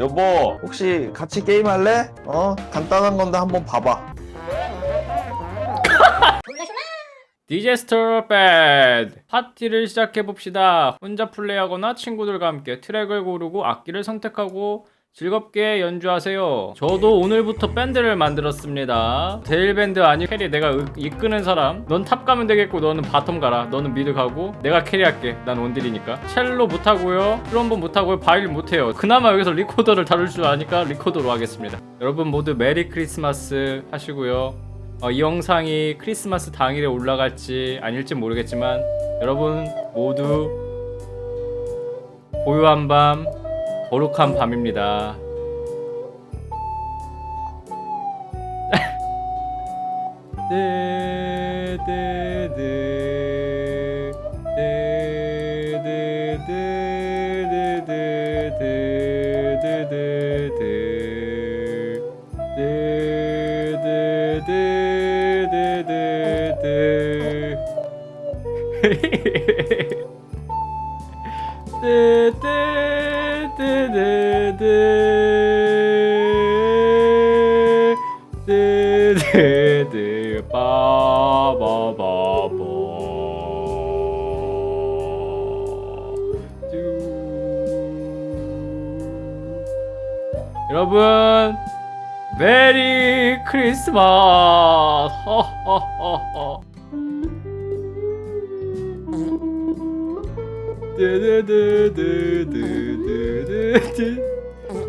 여보 혹시 같이 게임할래? 어 간단한 건데 한번 봐봐 디제스터 배드 파티를 시작해 봅시다. 혼자 플레이하거나 친구들과 함께 트랙을 고르고 악기를 선택하고 즐겁게 연주하세요. 저도 오늘부터 밴드를 만들었습니다. 데일 밴드 아니 캐리 내가 으- 이끄는 사람. 넌 탑 가면 되겠고 너는 바텀 가라. 너는 미드 가고 내가 캐리할게. 난 원딜이니까. 첼로 못하고요. 트럼본 못하고요. 바이올 못해요. 그나마 여기서 리코더를 다룰 줄 아니까 리코더로 하겠습니다. 여러분 모두 메리 크리스마스 하시고요. 어, 이 영상이 크리스마스 당일에 올라갈지 아닐지 모르겠지만 여러분 모두 고요한 밤 거룩한 밤입니다. 네, 네, 뜨드드 뜨드드 빠바바바 여러분 메리 크리스마스 허허허허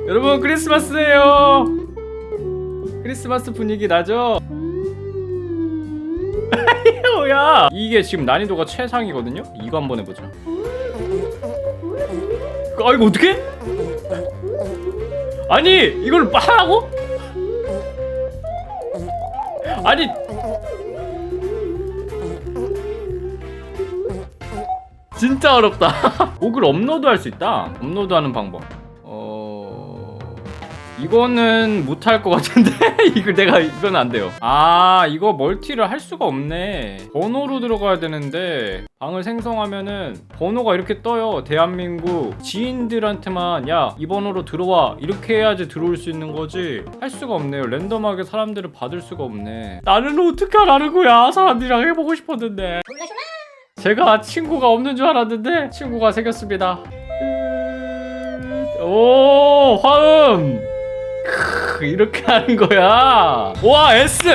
여러분 크리스마스예요 크리스마스 분위기 나죠? 뭐야 이게 지금 난이도가 최상이거든요? 이거 한번 해보자 아 이거 어떻게? 아니 이걸 하라고? 아니 진짜 어렵다. 곡을 업로드할 수 있다. 업로드하는 방법. 어... 이거는 못할 것 같은데? 이걸 내가 이건 안 돼요. 아 이거 멀티를 할 수가 없네. 번호로 들어가야 되는데 방을 생성하면은 번호가 이렇게 떠요. 대한민국 지인들한테만 야 이 번호로 들어와. 이렇게 해야지 들어올 수 있는 거지. 할 수가 없네요. 랜덤하게 사람들을 받을 수가 없네. 나는 어떻게 하라는 거야? 사람들이랑 해보고 싶었는데 제가 친구가 없는 줄 알았는데 친구가 생겼습니다 오 화음 크, 이렇게 하는 거야 와 S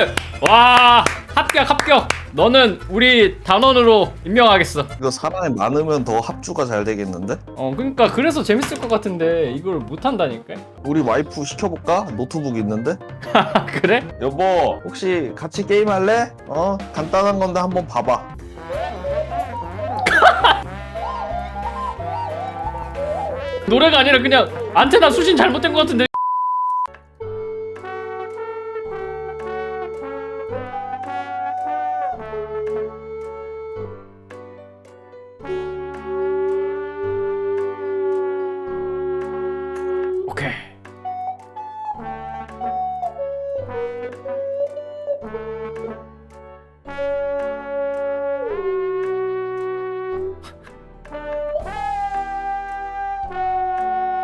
와 합격 합격 너는 우리 단원으로 임명하겠어 이거 사람이 많으면 더 합주가 잘 되겠는데? 어 그러니까 그래서 재밌을 것 같은데 이걸 못 한다니까 우리 와이프 시켜볼까? 노트북 있는데? 아 그래? 여보 혹시 같이 게임할래? 어 간단한 건데 한번 봐봐 노래가 아니라 그냥 안테나 수신 잘못된 것 같은데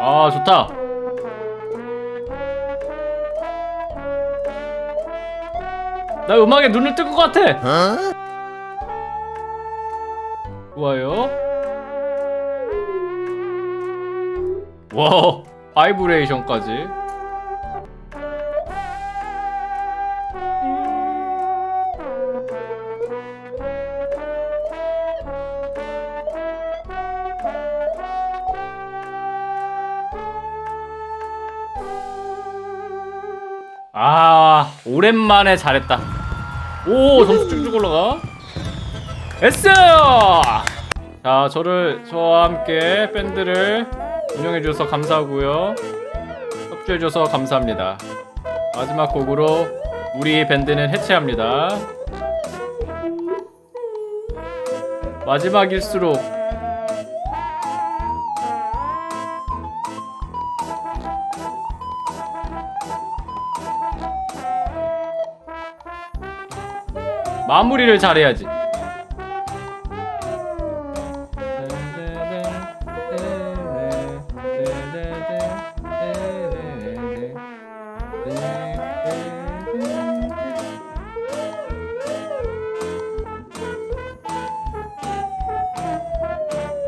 아 좋다. 나 음악에 눈을 뜰 것 같아. 좋아요. 와우. 바이브레이션까지 아 오랜만에 잘했다. 오 점수 쭉쭉 올라가. S 자 저를 저와 함께 밴드를 운영해 주셔서 감사하고요. 협조해 주셔서 감사합니다. 마지막 곡으로 우리 밴드는 해체합니다. 마지막일수록 마무리를 잘해야지.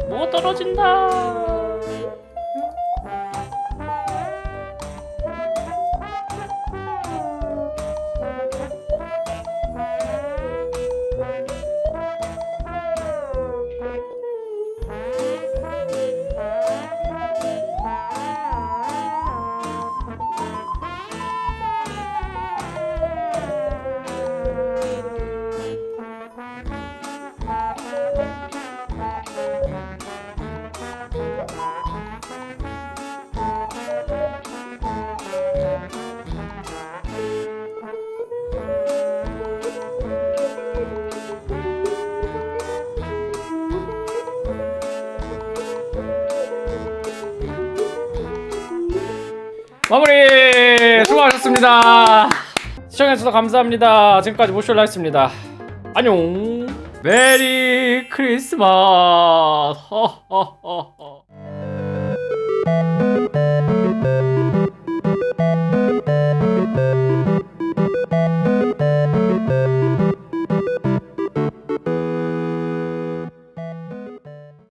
뭐 떨어진다. 마무리 수고하셨습니다. 시청해주셔서 감사합니다. 지금까지 모쇼라였습니다. 안녕. 메리 크리스마스. 허허허허.